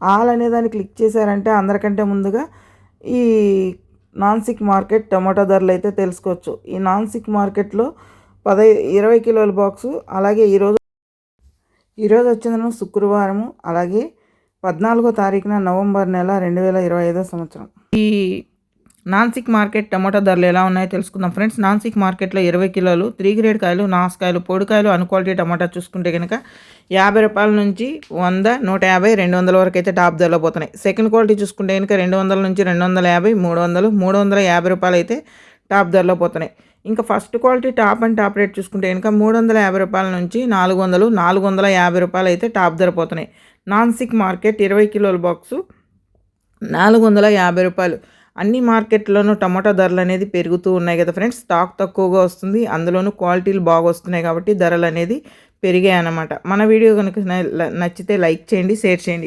All అనే దాన్ని click చేశారంటే అందరికంటే ముందుగా ఈ నాన్సిక్ మార్కెట్ టమాటో ధరలు అయితే తెలుసుకోవచ్చు. ఈ నాన్సిక్ మార్కెట్లో పదై ఇరవై కిలోల బాక్సు అలాగే ఈరోజు ఈరోజు వచ్చిందను శుక్రవారము అలాగే పద్నాలుగో తారీఖున నవంబర్ నెల రెండు వేల ఇరవై ఐదో సంవత్సరం. ఈ నాన్సిక్ మార్కెట్ టమాటా ధరలు ఎలా ఉన్నాయో తెలుసుకుందాం. ఫ్రెండ్స్ నాన్సిక్ మార్కెట్లో ఇరవై కిలోలు త్రీ గ్రేడ్ కాయలు నాసుకాయలు పొడికాయలు అన్ క్వాలిటీ టమాటా చూసుకుంటే కనుక యాభై రూపాయల నుంచి వంద నూట యాభై రెండు వందల వరకు అయితే టాప్ ధరలో పోతున్నాయి. సెకండ్ క్వాలిటీ చూసుకుంటే కనుక రెండు వందల నుంచి రెండు వందల యాభై మూడు వందలు మూడు వందల యాభై రూపాయలు అయితే టాప్ ధరలో పోతున్నాయి. ఇంకా first quality top and top rate చూసుకుంటే కనుక మూడు వందల యాభై రూపాయల నుంచి నాలుగు వందలు నాలుగు వందల యాభై రూపాయలు అయితే టాప్ ధర పోతున్నాయి. నాన్సిక్ మార్కెట్ ఇరవై కిలోల బాక్సు నాలుగు వందల యాభై రూపాయలు. అన్ని మార్కెట్లోనూ టమాటా ధరలు అనేది పెరుగుతూ ఉన్నాయి కదా ఫ్రెండ్స్. స్టాక్ తక్కువగా వస్తుంది. అందులోనూ క్వాలిటీలు బాగా వస్తున్నాయి కాబట్టి ధరలు అనేది పెరిగాయి అన్నమాట. మన వీడియో కనుక నచ్చితే లైక్ చేయండి షేర్ చేయండి.